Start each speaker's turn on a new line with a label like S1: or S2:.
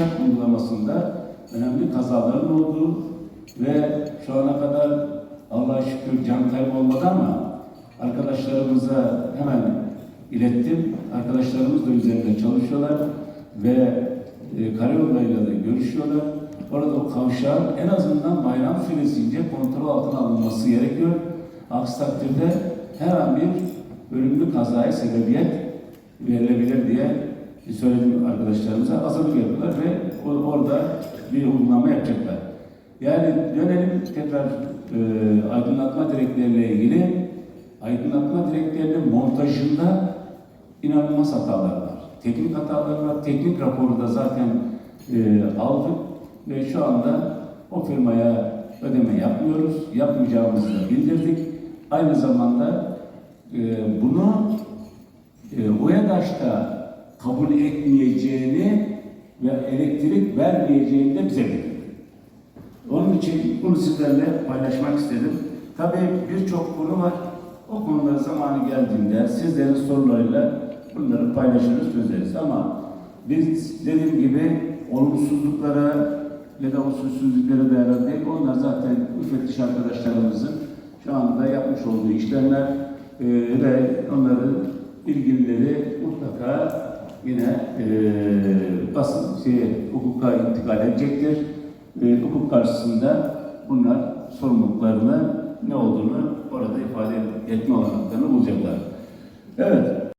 S1: kavşak uygulamasında önemli kazaların olduğu ve şu ana kadar Allah'a şükür can kaybı olmadı ama arkadaşlarımıza hemen ilettim. Arkadaşlarımız da üzerinde çalışıyorlar ve e, karayollarıyla da görüşüyorlar. Orada o kavşağın en azından bayram süresince kontrol altına alınması gerekiyor. Aksi takdirde her an bir ölümlü kazaya sebebiyet verilebilir diye söyledim arkadaşlarımıza. Hazırlık yapıyorlar ve orada bir uygulama yapacaklar. Yani dönelim tekrar e, aydınlatma direkleriyle ilgili aydınlatma direklerinin montajında inanılmaz hatalar var. Teknik hatalar var. Teknik raporu da zaten e, aldık ve şu anda o firmaya ödeme yapmıyoruz. Yapmayacağımızı da bildirdik. Aynı zamanda e, bunu e, OEDAŞ'ta kabul etmeyeceğini ve elektrik vermeyeceğini de bize bildirdi. Onun için bunu sizlerle paylaşmak istedim. Tabii birçok konu var. O konular zamanı geldiğinde sizlerin sorularıyla bunları paylaşırız, çözeriz. Ama biz dediğim gibi olumsuzluklara ya da usulsüzlüklere dayalı değil. Onlar zaten müfettiş arkadaşlarımızın şu anda yapmış olduğu işlemler e, ve onların ilgilileri mutlaka yine e, basın şey, hukuka intikal edecektir. E, hukuk karşısında bunlar sorumluluklarını ne olduğunu orada ifade etme olanaklarını bulacaklar. Evet,